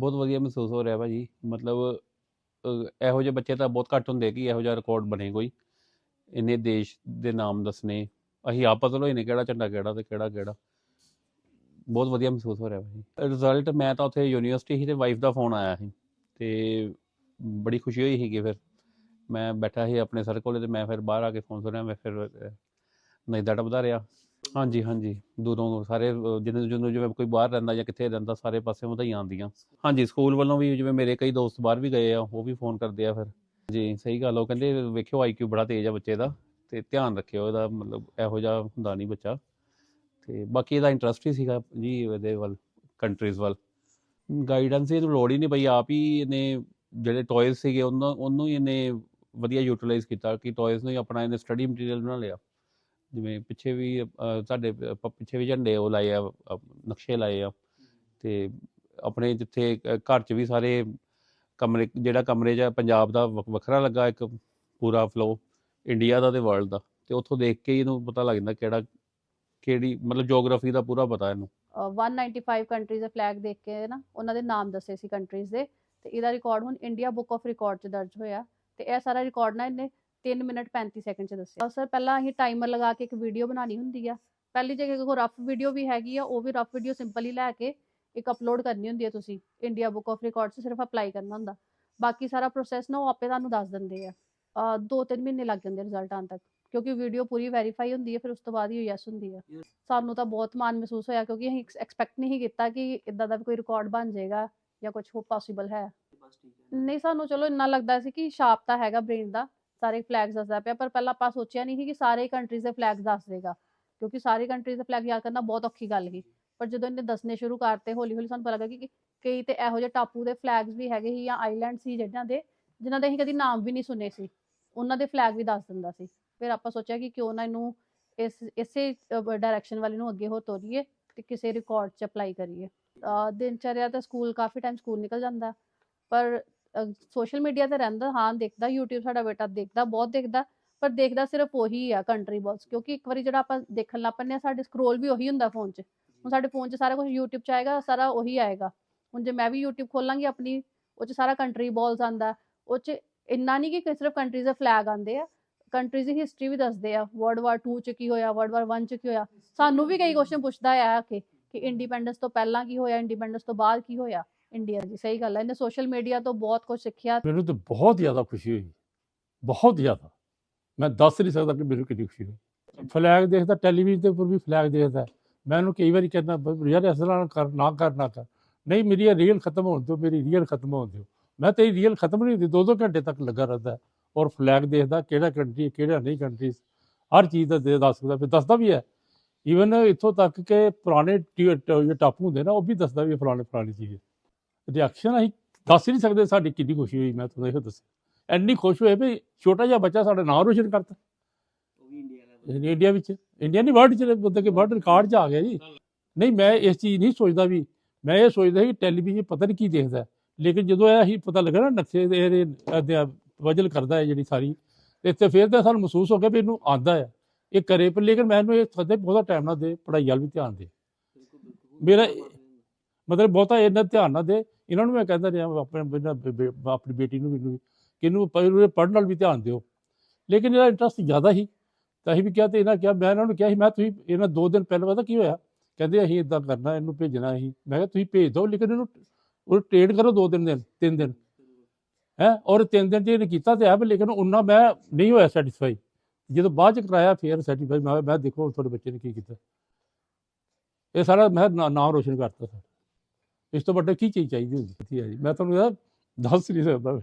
ਬਹੁਤ ਵਧੀਆ ਮਹਿਸੂਸ ਹੋ ਰਿਹਾ ਭਾਜੀ। ਮਤਲਬ ਇਹੋ ਜਿਹੇ ਬੱਚੇ ਤਾਂ ਬਹੁਤ ਘੱਟ ਹੁੰਦੇ ਕਿ ਇਹੋ ਜਿਹਾ ਰਿਕਾਰਡ ਬਣੇ ਕੋਈ। ਇੰਨੇ ਦੇਸ਼ ਦੇ ਨਾਮ ਦੱਸਣੇ। ਅਸੀਂ ਆਪ ਪਤਾ ਲੋਈ ਨੇ ਕਿਹੜਾ ਝੰਡਾ ਕਿਹੜਾ ਤੇ ਕਿਹੜਾ ਕਿਹੜਾ। ਬਹੁਤ ਵਧੀਆ ਮਹਿਸੂਸ ਹੋ ਰਿਹਾ ਭਾਜੀ। ਰਿਜ਼ਲਟ ਮੈਂ ਤਾਂ ਉੱਥੇ ਯੂਨੀਵਰਸਿਟੀ ਹੀ ਤੇ ਵਾਈਫ ਦਾ ਫੋਨ ਆਇਆ ਸੀ। ਤੇ ਬੜੀ ਖੁਸ਼ੀ ਹੋਈ ਸੀਗੀ ਫਿਰ ਮੈਂ ਬੈਠਾ ਸੀ ਆਪਣੇ ਸਰ ਕੋਲੇ ਤੇ ਮੈਂ ਫਿਰ ਬਾਹਰ ਆ ਕੇ ਫੋਨ ਸੁਣਿਆ, ਮੈਂ ਫਿਰ ਨਜ਼ਦਾ ਟੱਪਦਾ ਰਿਹਾ। ਹਾਂਜੀ ਹਾਂਜੀ। ਦੂਰੋਂ ਸਾਰੇ ਅਹ, ਜਿਹਨੂੰ ਜਿਵੇਂ ਕੋਈ ਬਾਹਰ ਰਹਿੰਦਾ ਜਾਂ ਕਿੱਥੇ ਰਹਿੰਦਾ ਸਾਰੇ ਪਾਸੇ ਵਧਾਈਆਂ ਆਉਂਦੀਆਂ। ਹਾਂਜੀ ਸਕੂਲ ਵੱਲੋਂ ਵੀ ਜਿਵੇਂ ਮੇਰੇ ਕਈ ਦੋਸਤ ਬਾਹਰ ਵੀ ਗਏ ਆ ਉਹ ਵੀ ਫੋਨ ਕਰਦੇ ਆ ਫਿਰ। ਜੀ ਸਹੀ ਗੱਲ ਆ, ਉਹ ਕਹਿੰਦੇ ਵੇਖਿਓ ਆਈਕਿਊ ਬੜਾ ਤੇਜ਼ ਆ ਬੱਚੇ ਦਾ ਤੇ ਧਿਆਨ ਰੱਖਿਓ ਇਹਦਾ ਮਤਲਬ ਇਹੋ ਜਿਹਾ ਹੁੰਦਾ ਨਹੀਂ ਬੱਚਾ। ਤੇ ਬਾਕੀ ਇਹਦਾ ਇੰਟਰਸਟ ਹੀ ਸੀਗਾ ਜੀ ਇਹਦੇ ਵੱਲ ਕੰਟਰੀਜ਼ ਵੱਲ। ਗਾਈਡੈਂਸ ਦੀ ਤਾਂ ਲੋੜ ਹੀ ਨਹੀਂ ਪਈ ਆਪ ਹੀ ਇਹਨੇ ਜਿਹੜੇ ਟੌਇਜ਼ ਸੀਗੇ ਉਹਨਾਂ ਉਹਨੂੰ ਹੀ ਇਹਨੇ ਵਧੀਆ ਯੂਟਿਲਾਈਜ਼ ਕੀਤਾ ਕਿ ਟੌਇਜ਼ ਨੂੰ ਹੀ ਆਪਣਾ ਇਹਨੇ ਸਟੱਡੀ ਮਟੀਰੀਅਲ ਬਣਾ ਲਿਆ। ਜਿਵੇਂ ਪਿੱਛੇ ਵੀ ਅਹ, ਸਾਡੇ ਪ- ਪਿੱਛੇ ਵੀ ਝੰਡੇ ਉਹ ਲਾਏ ਆ ਅਹ, ਨਕਸ਼ੇ ਲਾਏ ਆ। ਤੇ ਆਪਣੇ ਜਿੱਥੇ ਅਹ, ਘਰ 'ਚ ਵੀ ਸਾਰੇ ਕਮਰੇ ਜਿਹੜਾ ਕਮਰੇ 'ਚ ਆ, ਪੰਜਾਬ ਦਾ ਵੱਖ- ਵੱਖਰਾ ਲੱਗਾ ਇੱਕ ਪੂਰਾ ਫਲੋ ਇੰਡੀਆ ਦਾ ਤੇ ਵਰਲਡ ਦਾ। ਤੇ ਉੱਥੋਂ ਦੇਖ ਕੇ ਹੀ ਇਹਨੂੰ ਪਤਾ ਲੱਗ ਜਾਂਦਾ ਕਿਹੜਾ ਕਿਹੜੀ ਮਤਲਬ ਜੀਓਗ੍ਰਾਫੀ ਦਾ ਪੂਰਾ ਪਤਾ ਇਹਨੂੰ। ਅਹ 195 ਕੰਟਰੀਜ਼ ਦੇ ਫਲੈਗ ਦੇਖ ਕੇ ਨਾ ਉਹਨਾਂ ਦੇ ਨਾਮ ਦੱਸੇ ਸੀ ਕੰਟਰੀਜ਼ ਦੇ। ਤੇ ਇਹਦਾ ਰਿਕਾਰਡ ਹੁਣ ਇੰਡੀਆ ਬੁੱਕ ਆਫ ਰਿਕਾਰਡ 'ਚ ਦਰਜ ਹੋਇਆ। ਤੇ ਇਹ ਸਾਰਾ ਰਿਕਾਰਡ ਨਾ ਇਹਨੇ 3 ਮਿੰਟ 35 ਸੈਕਿੰਡ 'ਚ ਦੱਸਿਆ। ਸਰ ਪਹਿਲਾਂ ਅਸੀਂ ਟਾਈਮਰ ਲਗਾ ਕੇ ਇੱਕ ਵੀਡੀਓ ਬਣਾਉਣੀ ਹੁੰਦੀ ਆ। ਪਹਿਲੀ ਜਗ੍ਹਾ ਕੋਈ ਰਫ ਵੀਡੀਓ ਵੀ ਹੈਗੀ ਆ ਉਹ ਵੀ ਰਫ ਵੀਡੀਓ ਸਿੰਪਲ ਹੀ ਲੈ ਕੇ ਇੱਕ ਅਪਲੋਡ ਕਰਨੀ ਹੁੰਦੀ ਹੈ ਤੁਸੀਂ। ਇੰਡੀਆ ਬੁੱਕ ਆਫ ਰਿਕਾਰਡ 'ਚ ਸਿਰਫ ਅਪਲਾਈ ਕਰਨਾ ਹੁੰਦਾ। ਬਾਕੀ ਸਾਰਾ ਪ੍ਰੋਸੈਸ ਨਾ ਉਹ ਆਪੇ ਤੁਹਾਨੂੰ ਦੱਸ ਦਿੰਦੇ ਆ। ਦੋ ਤਿੰਨ ਮਹੀਨੇ ਲੱਗ ਜਾਂਦੇ ਰਿਜ਼ਲਟ ਆਉਣ ਤੱਕ। ਕਿਉਂਕਿ ਵੀਡੀਓ ਪੂਰੀ ਵੈਰੀਫਾਈ ਹੁੰਦੀ ਹੈ ਫਿਰ ਉਸ ਤੋਂ ਬਾਅਦ ਹੀ ਯੈਸ ਹੁੰਦੀ ਹੈ ਸਾਨੂੰ ਤਾਂ ਬਹੁਤ ਮਾਣ ਮਹਿਸੂਸ ਹੋਇਆ ਕਿਉਂਕਿ ਅਸੀਂ ਐਕਸਪੈਕਟ ਨਹੀਂ ਕੀਤਾ ਕਿ ਇਦਾਂ ਦਾ ਵੀ ਕੋਈ ਰਿਕਾਰਡ ਬਣ ਜਾਏਗਾ ਜਾਂ ਕੁਝ ਹੋ। ਪੋਸੀਬਲ ਹੈ। ਨਹੀਂ ਸਾਨੂੰ ਚਲੋ ਇੰਨਾ ਲੱਗਦਾ ਸੀ ਕਿ ਸ਼ਾਰਪ ਤਾਂ ਹੈਗਾ ਬ੍ਰੇਨ ਦਾ। ਸਾਰੇ ਫਲੈਗਸ ਦੱਸਦਾ ਪਿਆ, ਪਰ ਪਹਿਲਾਂ ਆਪਾਂ ਸੋਚਿਆ ਨਹੀਂ ਸੀ ਕਿ ਸਾਰੇ ਕੰਟਰੀਜ਼ ਦੇ ਫਲੈਗਸ ਦੱਸ ਦੇਗਾ, ਕਿਉਂਕਿ ਸਾਰੇ ਕੰਟਰੀਜ਼ ਦੇ ਫਲੈਗ ਯਾਦ ਕਰਨਾ ਬਹੁਤ ਔਖੀ ਗੱਲ ਸੀ। ਪਰ ਜਦੋਂ ਇਹਨੇ ਦੱਸਣੇ ਸ਼ੁਰੂ ਕਰਤੇ ਹੌਲੀ ਹੌਲੀ ਸਾਨੂੰ ਪਤਾ ਲੱਗਾ ਕਿ ਕਈ ਤੇ ਇਹੋ ਜਿਹੇ ਟਾਪੂ ਦੇ ਫਲੈਗਸ ਵੀ ਹੈਗੇ ਸੀ ਜਾਂ ਆਈਲੈਂਡ ਸੀ ਜਿਹਨਾਂ ਦੇ, ਜਿਨ੍ਹਾਂ ਦੇ ਅਸੀਂ ਕਦੀ ਨਾਮ ਵੀ ਨਹੀਂ ਸੁਣੇ ਸੀ। ਉਹਨਾਂ ਦੇ ਫਲੈਗ ਵੀ ਦੱਸ ਦਿੰਦਾ ਸੀ। ਫਿਰ ਆਪਾਂ ਸੋਚਿਆ ਕਿ ਕਿਉਂ ਨਾ ਇਹਨੂੰ ਇਸ, ਇਸੇ ਡਾਇਰੈਕਸ਼ਨ ਵਾਲੇ ਨੂੰ ਅੱਗੇ ਹੋਰ ਤੋਰੀਏ ਤੇ ਕਿਸੇ ਰਿਕਾਰਡ 'ਚ ਅਪਲਾਈ ਕਰੀਏ। ਦਿਨਚਰਿਆ ਤਾਂ ਸਕੂਲ ਕਾਫੀ ਟਾਈਮ ਸਕੂਲ ਨਿਕਲ ਜਾਂਦਾ, ਪਰ ਸੋਸ਼ਲ ਮੀਡੀਆ ਤੇ ਰਹਿੰਦਾ, ਹਾਂ, ਦੇਖਦਾ, YouTube ਸਾਡਾ ਬੇਟਾ ਦੇਖਦਾ, ਬਹੁਤ ਦੇਖਦਾ, ਪਰ ਦੇਖਦਾ ਸਿਰਫ ਉਹੀ ਆ ਕੰਟਰੀ ਬੌਸ ਕਿਉਂਕਿ ਇੱਕ ਵਾਰੀ ਜਿਹੜਾ ਆਪਾਂ ਦੇਖਣ ਲੱਗ ਪੈਂਦੇ ਹਾਂ, ਸਾਡੇ ਸਕਰੋਲ ਵੀ ਉਹੀ ਹੁੰਦਾ ਫੋਨ 'ਚ। ਹੁਣ ਸਾਡੇ ਫੋਨ 'ਚ ਸਾਰਾ ਕੁਝ YouTube 'ਚ ਆਏਗਾ, ਸਾਰਾ ਉਹੀ ਆਏਗਾ। ਹੁਣ ਜੇ ਮੈਂ ਵੀ YouTube ਖੋਲਾਂਗੀ ਆਪਣੀ, ਉਹ 'ਚ ਸਾਰਾ ਕੰਟਰੀ ਬੌਲਸ ਆਉਂਦਾ, ਉਹ 'ਚ ਇੰਨਾ ਨੀ ਕਿ ਸਿਰਫ ਕੰਟਰੀਜ਼ ਦੇ ਫਲੈਗ ਆਉਂਦੇ ਆ ਕੰਟਰੀਜ਼ ਦੀ ਹਿਸਟਰੀ ਵੀ ਦੱਸਦੇ ਆ ਵਰਲਡ ਵਾਰ 2 ਚ ਕੀ ਹੋਇਆ ਵਰਲਡ ਵਾਰ 1 ਚ ਕੀ ਹੋਇਆ, ਸਾਨੂੰ ਵੀ ਕਈ ਕੁਐਸਚਨ ਪੁੱਛਦਾ ਆ ਕੇ ਕਿ ਇੰਡੀਪੈਂਡੈਂਸ ਤੋਂ ਪਹਿਲਾਂ ਕੀ ਹੋਇਆ ਇੰਡੀਪੈਂਡੈਂਸ ਤੋਂ ਬਾਅਦ ਕੀ ਹੋਇਆ। ਇੰਡੀਆ ਜੀ ਸਹੀ ਗੱਲ ਹੈ ਇਹਨੇ ਸੋਸ਼ਲ ਮੀਡੀਆ ਤੋਂ ਬਹੁਤ ਕੁਝ ਸਿੱਖਿਆ। ਮੈਨੂੰ ਤਾਂ ਬਹੁਤ ਜ਼ਿਆਦਾ ਖੁਸ਼ੀ ਹੋਈ। ਬਹੁਤ ਜ਼ਿਆਦਾ। ਮੈਂ ਦੱਸ ਨਹੀਂ ਸਕਦਾ ਕਿ ਮੈਨੂੰ ਕਿੰਨੀ ਖੁਸ਼ੀ ਹੋਈ। ਫਲੈਗ ਦੇਖਦਾ, ਟੈਲੀਵਿਜ਼ਨ ਦੇ ਉੱਪਰ ਵੀ ਫਲੈਗ ਦੇਖਦਾ। ਮੈਂ ਉਹਨੂੰ ਕਈ ਵਾਰੀ ਕਹਿੰਦਾ ਯਾਰ, ਇਸ ਤਰ੍ਹਾਂ ਕਰ, ਨਾ ਕਰ ਨਾ ਕਰ। ਨਹੀਂ, ਮੇਰੀ ਇਹ ਰੀਅਲ ਖਤਮ ਹੋਣ ਦਿਓ, ਮੇਰੀ ਰੀਅਲ ਖਤਮ ਹੋਣ ਦਿਓ। ਮੈਂ ਤੇਰੀ ਰੀਅਲ ਖਤਮ ਨਹੀਂ ਹੁੰਦੀ ਦੋ ਦੋ ਘੰਟੇ ਤੱਕ ਲੱਗਾ ਰਹਿੰਦਾ। ਔਰ ਫਲੈਗ ਦੇਖਦਾ, ਕਿਹੜਾ ਕੰਟਰੀ ਕਿਹੜਾ ਨਹੀਂ ਕੰਟਰੀ ਹਰ ਚੀਜ਼ ਦਾ ਦੇ ਦੱਸ ਸਕਦਾ। ਫਿਰ ਦੱਸਦਾ ਵੀ ਹੈ। ਈਵਨ ਇੱਥੋਂ ਤੱਕ ਕਿ ਪੁਰਾਣੇ ਟਾਪੂ ਹੁੰਦੇ ਨਾ, ਉਹ ਵੀ ਦੱਸਦਾ ਵੀ ਇਹ ਫਲਾਣੇ, ਫਲਾਣੀ ਚੀਜ਼ ਰਿਐਕਸ਼ਨ ਅਸੀਂ ਦੱਸ ਹੀ ਨਹੀਂ ਸਕਦੇ ਸਾਡੀ ਕਿੰਨੀ ਖੁਸ਼ੀ ਹੋਈ ਮੈਂ ਤੁਹਾਨੂੰ ਇਹੋ ਦੱਸਿਆ। ਇੰਨੀ ਖੁਸ਼ ਹੋਏ ਵੀ ਛੋਟਾ ਜਿਹਾ ਬੱਚਾ ਸਾਡਾ ਨਾਮ ਰੋਸ਼ਨ ਕਰਤਾ। ਇੰਡੀਆ ਵਿੱਚ ਇੰਡੀਆ ਨਹੀਂ ਵਰਲਡ ਚ ਮਤਲਬ ਕਿ ਵਰਲਡ ਰਿਕਾਰਡ 'ਚ ਆ ਗਿਆ ਜੀ। ਨਹੀਂ ਮੈਂ ਇਸ ਚੀਜ਼ ਨਹੀਂ ਸੋਚਦਾ ਵੀ ਮੈਂ ਇਹ ਸੋਚਦਾ ਕਿ ਟੈਲੀਵਿਜ਼ਨ ਪਤਾ ਨਹੀਂ ਕੀ ਦੇਖਦਾ। ਹੈ। ਲੇਕਿਨ ਜਦੋਂ ਇਹ ਅਸੀਂ ਪਤਾ ਲੱਗਾ ਨਾ ਨਕਸ਼ੇ ਦੇ ਵਜਲ ਕਰਦਾ ਹੈ ਜਿਹੜੀ ਸਾਰੀ ਇੱਥੇ ਫਿਰ ਤਾਂ ਸਾਨੂੰ ਮਹਿਸੂਸ ਹੋ ਗਿਆ ਵੀ ਇਹਨੂੰ ਆਂਦਾ ਹੈ। ਇਹ ਕਰੇ ਪਰ ਲੇਕਿਨ ਮੈਨੂੰ ਇਹ ਸਦੇ ਬਹੁਤਾ ਟਾਈਮ ਨਾ ਦੇ ਪੜ੍ਹਾਈ ਵੱਲ ਵੀ ਧਿਆਨ ਦੇ। ਮੇਰਾ ਮਤਲਬ ਬਹੁਤਾ ਇਹਨਾਂ ਧਿਆਨ ਨਾ ਦੇ ਇਹਨਾਂ ਨੂੰ ਮੈਂ ਕਹਿੰਦਾ ਰਿਹਾ ਆਪਣੇ ਆਪਣੀ ਬੇਟੀ ਨੂੰ ਮੈਨੂੰ ਵੀ, ਕਿ ਇਹਨੂੰ ਪੜ੍ਹਨ ਨਾਲ ਵੀ ਧਿਆਨ ਦਿਓ। ਲੇਕਿਨ ਇਹਦਾ ਇੰਟਰਸਟ ਜ਼ਿਆਦਾ ਹੀ ਤਾਂ ਅਸੀਂ ਵੀ ਕਿਹਾ ਤੇ ਇਹਨਾਂ ਕਿਹਾ, ਮੈਂ ਇਹਨਾਂ ਨੂੰ ਕਿਹਾ ਸੀ, ਮੈਂ ਤੁਸੀਂ ਇਹਨਾਂ ਦੋ ਦਿਨ ਪਹਿਲਾਂ ਪਤਾ ਕੀ ਹੋਇਆ? ਕਹਿੰਦੇ ਅਸੀਂ ਇਦਾਂ ਕਰਨਾ, ਇਹਨੂੰ ਭੇਜਣਾ ਅਸੀਂ ਮੈਂ ਕਿਹਾ ਤੁਸੀਂ ਭੇਜ ਦਿਓ, ਲੇਕਿਨ ਇਹਨੂੰ ਉਹ ਟ੍ਰੇਡ ਕਰੋ ਦੋ ਦਿਨ ਦਿਨ, ਤਿੰਨ ਦਿਨ। ਹੈ? ਔਰ ਤਿੰਨ ਦਿਨ ਚ ਇਹਨੇ ਕੀਤਾ ਤੇ ਹੈ ਪਰ ਲੇਕਿਨ ਉਹਨਾਂ ਮੈਂ ਨਹੀਂ ਹੋਇਆ ਸੈਟੀਸਫਾਈ ਜਦੋਂ ਬਾਅਦ ਚ ਕਰਾਇਆ, ਫਿਰ ਸੈਟੀਸਫਾਈ ਮੈਂ ਮੈਂ ਦੇਖੋ ਤੁਹਾਡੇ ਬੱਚੇ ਨੇ ਕੀ ਕੀਤਾ। ਇਹ ਸਾਰਾ ਮੈਂ ਨਾ- ਨਾਮ ਰੋਸ਼ਨ ਕਰਤਾ ਸਰ। ਇਸ ਤੋਂ ਵੱਡਾ ਕੀ ਚੀਜ਼ ਚਾਹੀਦੀ ਹੁੰਦੀ? ਹੈ ਜੀ। ਮੈਂ ਤੁਹਾਨੂੰ ਦੱਸ ਨਹੀਂ ਸਕਦਾ।